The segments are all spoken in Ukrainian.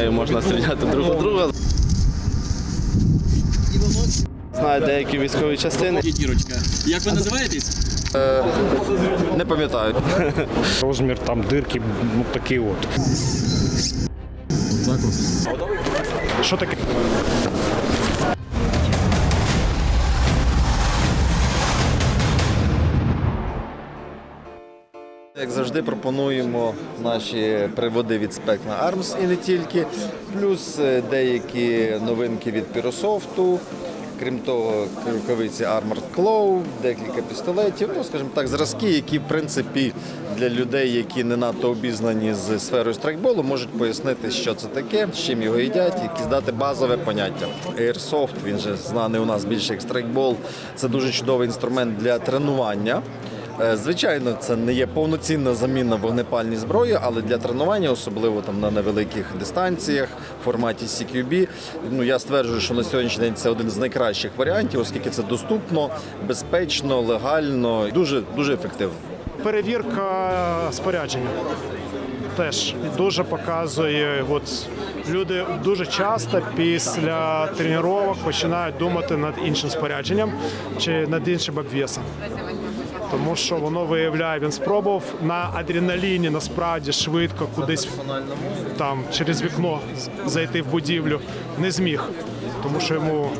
нею можна стріляти друг у друга. Знаю деякі військові частини. Дірочка. Як ви називаєтесь? Не пам'ятаю. Розмір там дирки ну, такий от. Завжди, пропонуємо наші приводи від Specna Arms і не тільки, плюс е, деякі новинки від Pyrosофту. Крім того, рукавиці Armored Claw, декілька пістолетів, ну скажімо так, зразки, які в принципі для людей, які не надто обізнані з сферою страйкболу, можуть пояснити, що це таке, з чим його їдять, якісь дати базове поняття. Airsoft, він же знаний у нас більше як страйкбол. Це дуже чудовий інструмент для тренування. Е, Звичайно, це не є повноцінна заміна вогнепальній зброї, але для тренування, особливо там на невеликих дистанціях, в форматі CQB, ну я стверджую, що на сьогоднішній день це один з найкращих варіантів, оскільки це доступно, безпечно, легально, і дуже дуже ефективно. Перевірка спорядження. Теж дуже показує, от люди дуже часто після тренувань починають думати над іншим спорядженням чи над іншим обвісом. Тому що воно виявляє, він спробував на адреналіні насправді швидко кудись там через вікно зайти в будівлю. Не зміг, тому що йому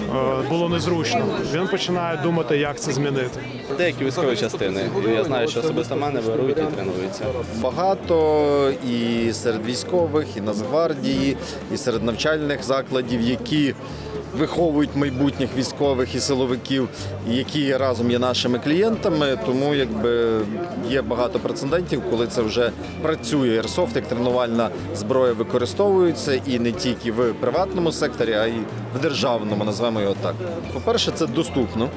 е, було незручно. Він починає думати, як це змінити. Деякі військові частини. Я знаю, що особисто мене беруть і тренуються. Багато і серед військових, і Нацгвардії, і серед навчальних закладів, які виховують майбутніх військових і силовиків, які разом є нашими клієнтами. Тому якби є багато прецедентів, коли це вже працює. Airsoft як тренувальна зброя використовується і не тільки в приватному секторі, а й в державному, назвемо його так. По-перше, це доступно,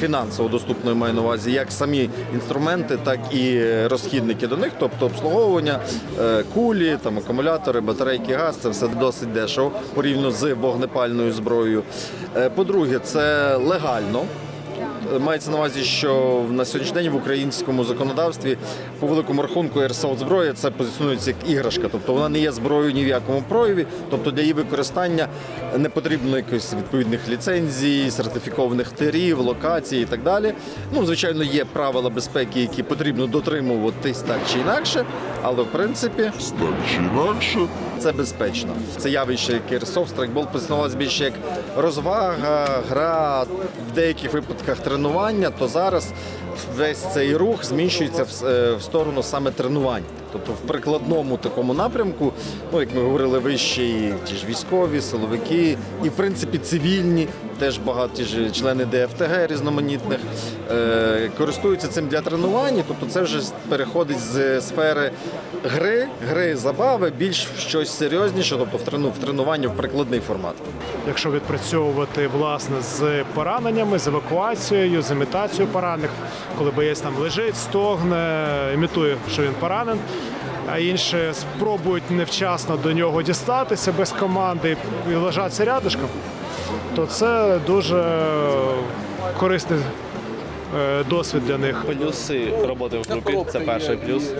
фінансово доступно я маю на увазі, як самі інструменти, так і розхідники до них, тобто обслуговування, е, кулі, там акумулятори, батарейки, газ, це все досить дешево порівняно з вогнепальною зброєю. Е, По-друге, це легально. Мається на увазі, що на сьогоднішній день в українському законодавстві по великому рахунку Airsoft зброя це позиціонується як іграшка, тобто вона не є зброєю ні в якому прояві, тобто для її використання не потрібно якихось відповідних ліцензій, сертифікованих тирів, локацій і так далі. Ну, звичайно, є правила безпеки, які потрібно дотримуватись так чи інакше, але в принципі так чи інакше. Це безпечно. Це явище, як Airsoft, страйкбол позиціонувалося більше як розвага, гра, в деяких випадках тренування, то зараз весь цей рух зміщується в, е, сторону саме тренувань. Тобто в прикладному такому напрямку, ну як ми говорили вище, ті ж військові, силовики, і в принципі цивільні, теж багато ті ж члени ДФТГ різноманітних е, користуються цим для тренування. Тобто це вже переходить з сфери гри, гри, забави, більш в щось серйозніше, тобто в трену в тренування в прикладний формат. Якщо відпрацьовувати власне з пораненнями, з евакуацією, з імітацією поранених, коли боєць там лежить, стогне, імітує, що він поранен. А інші спробують невчасно до нього дістатися без команди і лежаться рядышком, то це дуже корисний е, досвід для них. Плюси роботи в групі це перший плюс,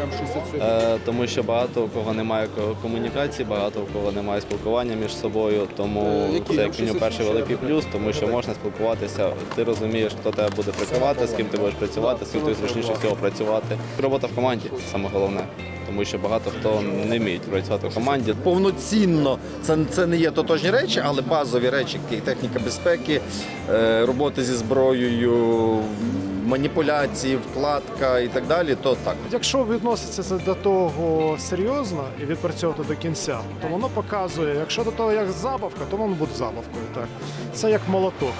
Е, тому що багато у кого немає комунікації, багато у кого немає спілкування між собою. Тому це як мінімум перший великий плюс, тому що можна спілкуватися. Ти розумієш, хто тебе буде прикривати, з ким ти будеш працювати, з ким тобі зручніше всього працювати. Робота в команді це саме головне, тому що багато хто не вміє працювати в команді. Повноцінно це, це не є тотожні речі, але базові речі, як техніка безпеки, е, роботи зі зброєю, маніпуляції, вкладка і так далі, то так. Якщо відноситься це до того серйозно і відпрацьовувати до кінця, то воно показує, якщо до того як забавка, то воно буде забавкою. Так. Це як молоток.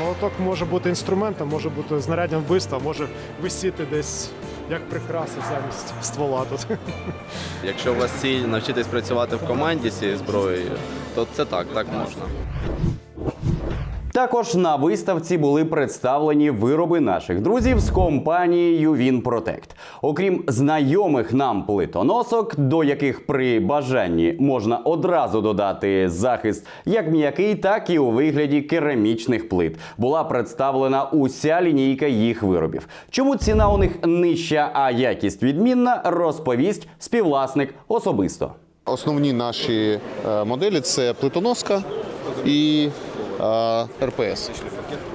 Молоток може бути інструментом, може бути знаряддям вбивства, може висіти десь як прикраса замість ствола тут. Якщо у вас ціль навчитись працювати в команді з цією зброєю, то це так, так можна. Також на виставці були представлені вироби наших друзів з компанією Вінпротект. Окрім знайомих нам плитоносок, до яких при бажанні можна одразу додати захист як м'який, так і у вигляді керамічних плит. Була представлена уся лінійка їх виробів. Чому ціна у них нижча, а якість відмінна, розповість співвласник особисто. Основні наші е, моделі це плитоноска і РПС.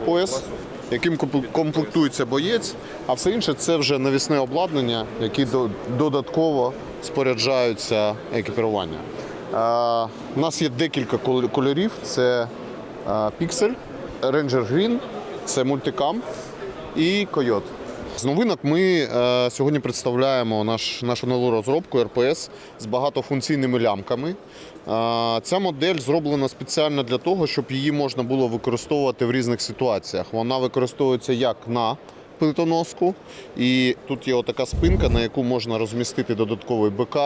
Пояс, яким комплектується боєць, а все інше це вже навісне обладнання, які додатково споряджаються екіпірування. У нас є декілька кольорів: це Pixel, Ranger Green, це мультикам і Койот. З новинок ми е, сьогодні представляємо наш, нашу нову розробку РПС з багатофункційними лямками. Ця модель зроблена спеціально для того, щоб її можна було використовувати в різних ситуаціях. Вона використовується як на плитоноску, і тут є отака спинка, на яку можна розмістити додатковий БК,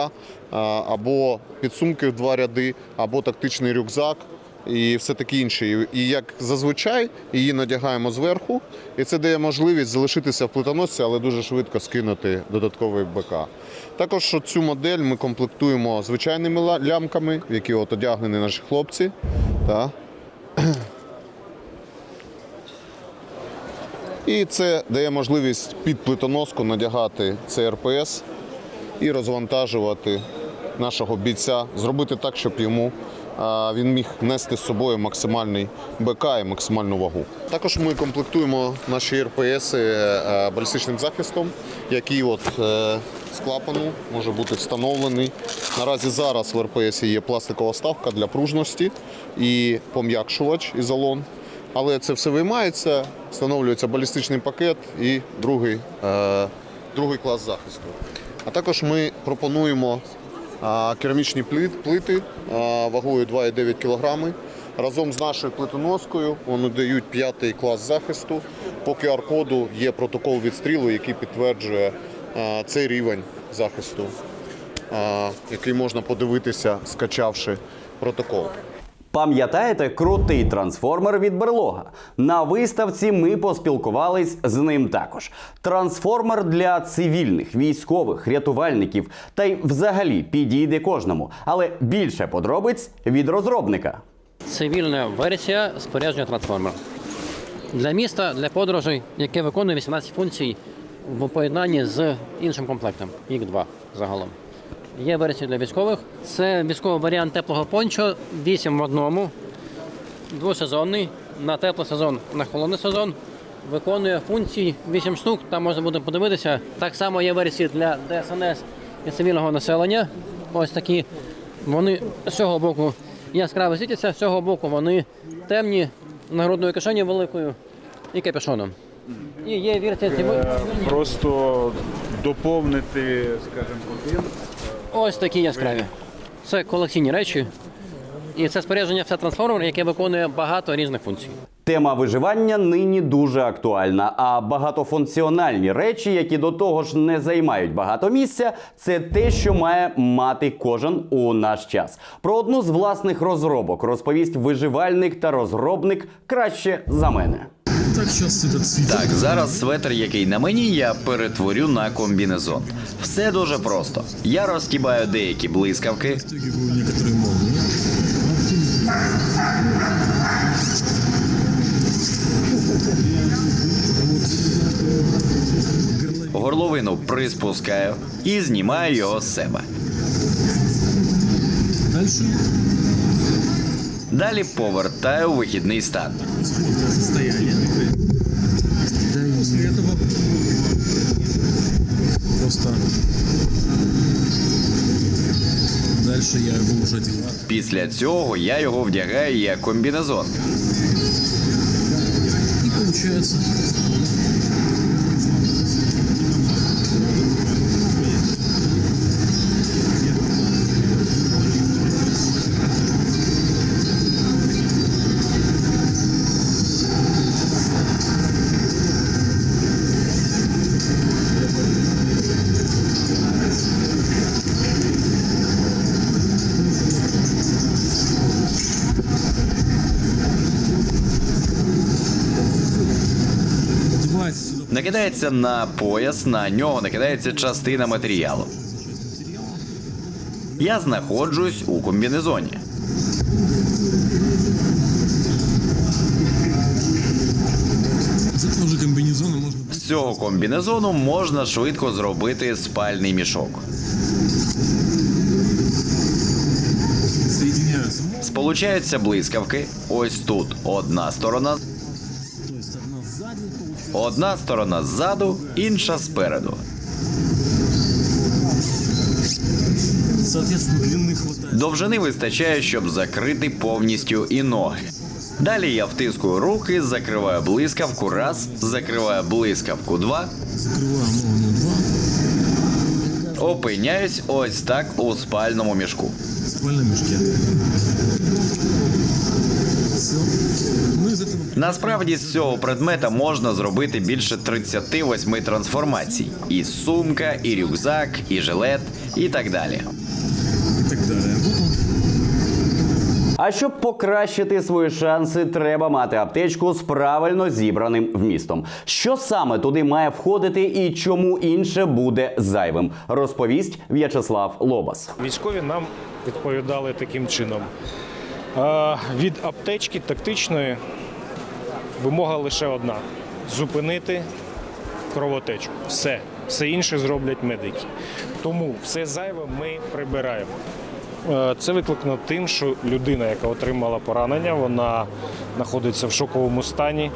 або підсумки в два ряди, або тактичний рюкзак і все таке інше. І як зазвичай її надягаємо зверху, і це дає можливість залишитися в плитоносці, але дуже швидко скинути додатковий БК. Також цю модель ми комплектуємо звичайними лямками, які от одягнені наші хлопці. Та. І це дає можливість під плитоноску надягати цей РПС і розвантажувати нашого бійця, зробити так, щоб йому він міг нести з собою максимальний БК і максимальну вагу. Також ми комплектуємо наші РПС е, балістичним захистом, який от е, з клапану може бути встановлений. Наразі зараз в РПС є пластикова ставка для пружності і пом'якшувач ізолон. Але це все виймається, встановлюється балістичний пакет і другий, е, другий клас захисту. А також ми пропонуємо керамічні плити вагою 2,9 кг. Разом з нашою плитоноскою вони дають п'ятий клас захисту. По QR-коду є протокол відстрілу, який підтверджує цей рівень захисту, який можна подивитися, скачавши протокол. Пам'ятаєте крутий трансформер від берлога? На виставці ми поспілкувались з ним також. Трансформер для цивільних, військових, рятувальників та й взагалі підійде кожному. Але більше подробиць від розробника. Цивільна версія спорядження трансформер. Для міста, для подорожей, яке виконує 18 функцій в поєднанні з іншим комплектом. Їх два загалом. Є версія для військових. Це військовий варіант теплого пончо 8 в одному, двосезонний. На теплий сезон, на холодний сезон. Виконує функції 8 штук, там можна буде подивитися. Так само є версії для ДСНС і цивільного населення. Ось такі. Вони з цього боку яскраво світяться, з цього боку вони темні, нагрудною кишеню великою і капюшоном. І є версія цивільної. просто доповнити, скажімо, один. Ось такі яскраві. Це колекційні речі. І це спорядження все трансформер, яке виконує багато різних функцій. Тема виживання нині дуже актуальна. А багатофункціональні речі, які до того ж не займають багато місця, це те, що має мати кожен у наш час. Про одну з власних розробок розповість виживальник та розробник краще за мене. Так, зараз светр, який на мені, я перетворю на комбінезон. Все дуже просто. Я розтібаю деякі блискавки. Горловину приспускаю і знімаю його з себе. Далі повертаю у вихідний стан. Просто дальше я его уже одеваю. Після цього я його вдягаю як комбінезон. И получается Накидається на пояс, на нього накидається частина матеріалу. Я знаходжусь у комбінезоні. З цього комбінезону можна швидко зробити спальний мішок. Сполучаються блискавки. Ось тут одна сторона, То есть одна сзади получается. Одна сторона ззаду, інша спереду. Довжини вистачає, щоб закрити повністю і ноги. Далі я втискую руки, закриваю блискавку раз, закриваю блискавку два, Закрываем молнию 2. опиняюсь ось так у спальному мішку. В спальном Насправді з цього предмета можна зробити більше 38 трансформацій: і сумка, і рюкзак, і жилет, і так далі. А щоб покращити свої шанси, треба мати аптечку з правильно зібраним вмістом. Що саме туди має входити і чому інше буде зайвим, розповість В'ячеслав Лобас. Військові нам відповідали таким чином. Від аптечки тактичної вимога лише одна: зупинити кровотечу. Все. Все інше зроблять медики. Тому все зайве ми прибираємо. Е, Це викликано тим, що людина, яка отримала поранення, вона знаходиться в шоковому стані.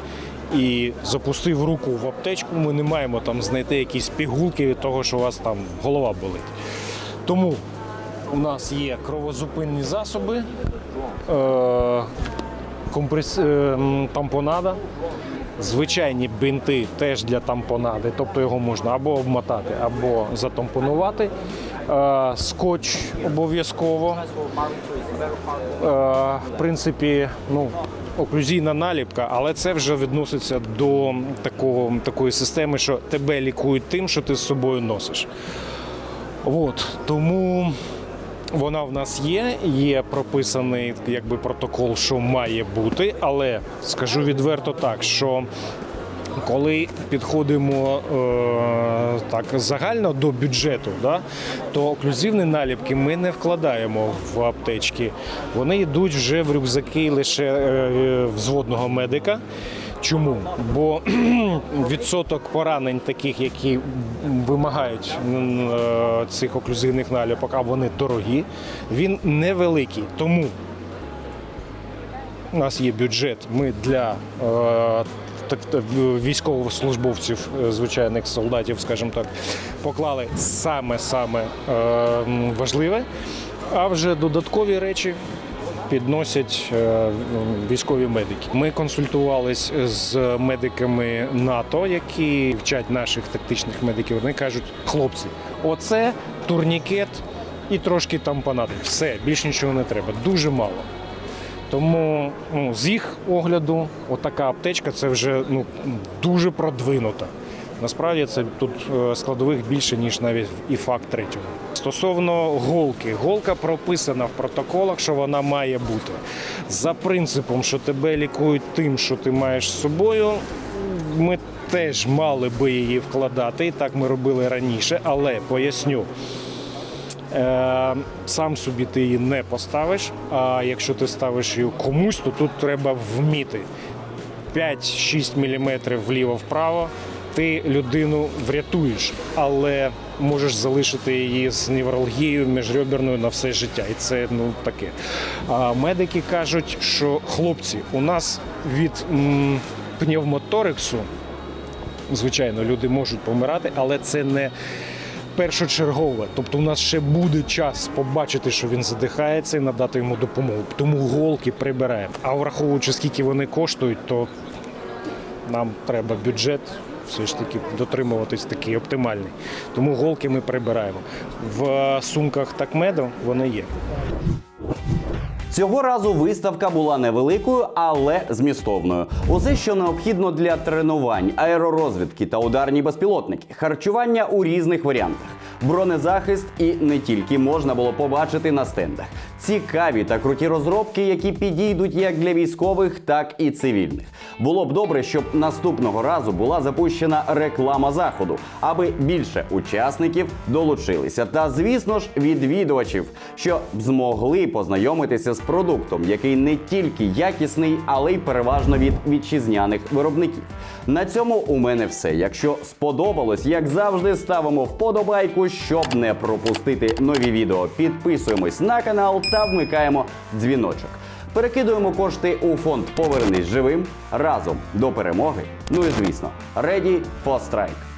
І запустив руку в аптечку, ми не маємо там знайти якісь пігулки від того, що у вас там голова болить. Тому у нас є кровозупинні засоби, е, компрес, е, тампонада, звичайні бинти теж для тампонади, тобто його можна або обмотати, або затампонувати. Е, скотч обов'язково. Е, в принципі, ну, оклюзійна наліпка, але це вже відноситься до такого, такої системи, що тебе лікують тим, що ти з собою носиш. От, тому вона в нас є, є прописаний якби протокол, що має бути, але скажу відверто так, що коли підходимо е, так загально до бюджету, да, то оклюзивні наліпки ми не вкладаємо в аптечки. Вони йдуть вже в рюкзаки лише е, взводного медика. Чому? Бо відсоток поранень, таких, які вимагають е, цих оклюзивних наліпок, а вони дорогі, він невеликий. Тому у нас є бюджет. Ми для е, військовослужбовців, е, звичайних солдатів, скажімо так, поклали саме-саме важливе, а вже додаткові речі. Підносять е, військові медики. Ми консультувались з медиками НАТО, які вчать наших тактичних медиків. Вони кажуть, хлопці, оце турнікет і трошки там тампонати. Все, більш нічого не треба. Дуже мало. Тому ну, з їх огляду, отака аптечка це вже ну, дуже продвинута. Насправді це тут е, складових більше, ніж навіть і факт третього. Стосовно голки, голка прописана в протоколах, що вона має бути. За принципом, що тебе лікують тим, що ти маєш з собою, ми теж мали би її вкладати. І так ми робили раніше, але поясню. Е, сам собі ти її не поставиш. А якщо ти ставиш її комусь, то тут треба вміти 5-6 мм вліво-вправо. Ти людину врятуєш, але можеш залишити її з невралгією міжреберною на все життя. І це ну таке. А медики кажуть, що хлопці, у нас від м, пневмоторексу, звичайно, люди можуть помирати, але це не першочергове. Тобто у нас ще буде час побачити, що він задихається і надати йому допомогу. Тому голки прибираємо. А враховуючи, скільки вони коштують, то нам треба бюджет все ж таки дотримуватись такий оптимальний. Тому голки ми прибираємо. В сумках такмеду вони є. Цього разу виставка була невеликою, але змістовною. Усе, що необхідно для тренувань, аеророзвідки та ударні безпілотники, харчування у різних варіантах. Бронезахист і не тільки можна було побачити на стендах. Цікаві та круті розробки, які підійдуть як для військових, так і цивільних. Було б добре, щоб наступного разу була запущена реклама заходу, аби більше учасників долучилися. Та звісно ж, відвідувачів, що змогли познайомитися з продуктом, який не тільки якісний, але й переважно від вітчизняних виробників. На цьому у мене все. Якщо сподобалось, як завжди, ставимо вподобайку, щоб не пропустити нові відео. Підписуємось на канал та вмикаємо дзвіночок. Перекидуємо кошти у фонд Повернись живим разом до перемоги. Ну і звісно, Ready for Strike.